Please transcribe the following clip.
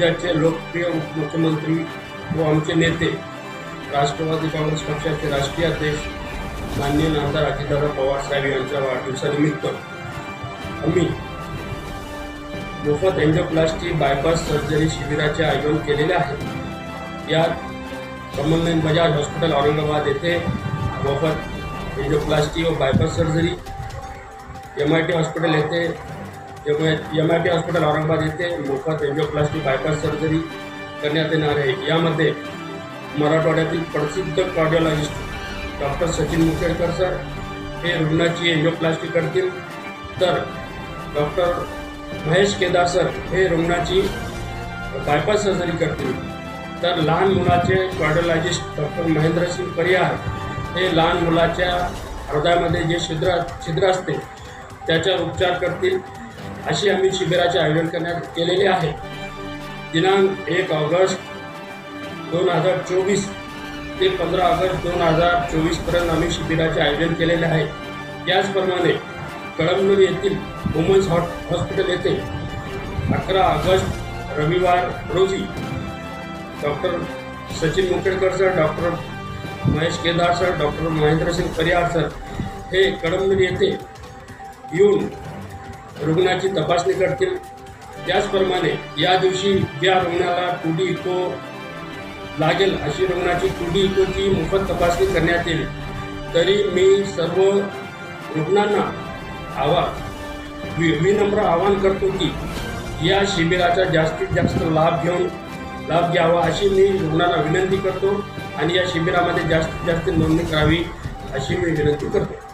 राज्याचे लोकप्रिय मुख्यमंत्री व आमचे नेते राष्ट्रवादी काँग्रेस पक्षाचे राष्ट्रीय अध्यक्ष माननीय आमदार अजितदादा पवार साहेब यांच्या वाढदिवसानिमित्त आम्ही मोफत एन्जिओप्लास्टी बायपास सर्जरी शिबिराचे आयोजन केलेले आहे. यात कमलनयन बजाज हॉस्पिटल औरंगाबाद येथे मोफत एन्जिओप्लास्टी व bypass surgery M I T hospital येथे M M I T hospital Aurangabad येथे मोफत एंजिओप्लास्टी बायपास सर्जरी करण्यात येणार आहे. यामध्ये मराठवाड्यातील प्रसिद्ध cardiologist doctor Sachin Mukhedkar sir हे रुग्णाची एन्जिओप्लास्टी करतील. तर डॉक्टर महेश केदार सर हे रुग्णाची बायपास सर्जरी करतील. तर लहान मुलाचे कार्डिओलॉजिस्ट डॉक्टर महेंद्रसिंग परिहार हे लहान मुलाच्या हृदयामध्ये जे छिद्र छिद्र असते त्याच्यावर उपचार करतील. अशी आम्ही शिबिराचे आयोजन करण्यात केलेले आहे. दिनांक एक ऑगस्ट दोन हजार चोवीस ते पंधरा ऑगस्ट दोन हजार चोवीसपर्यंत आम्ही शिबिराचे आयोजन केलेले आहे. त्याचप्रमाणे कळमनुरी येथील वुमन्स हॉट हॉस्पिटल येथे अकरा ऑगस्ट रविवार रोजी doctor Sachin Mukhedkar sir doctor Mahesh Kedar sir doctor Mahendrasingh Parihar sir हे कळमनुरी येथे येऊन रुग्णाची तपासणी करतील. त्याचप्रमाणे या दिवशी ज्या रुग्णाला टू डी इको लागेल अशी रुग्णाची टू डी इकोची मोफत तपासणी करण्यात येईल. तरी मी सर्व रुग्णांना आवा वि विनम्र आवाहन करतो की या शिबिराचा जास्तीत जास्त लाभ घेऊन लाभ घ्यावा अशी मी रुग्णांना विनंती करतो आणि या शिबिरामध्ये जास्तीत जास्त नोंदणी करावी अशी मी विनंती करतो.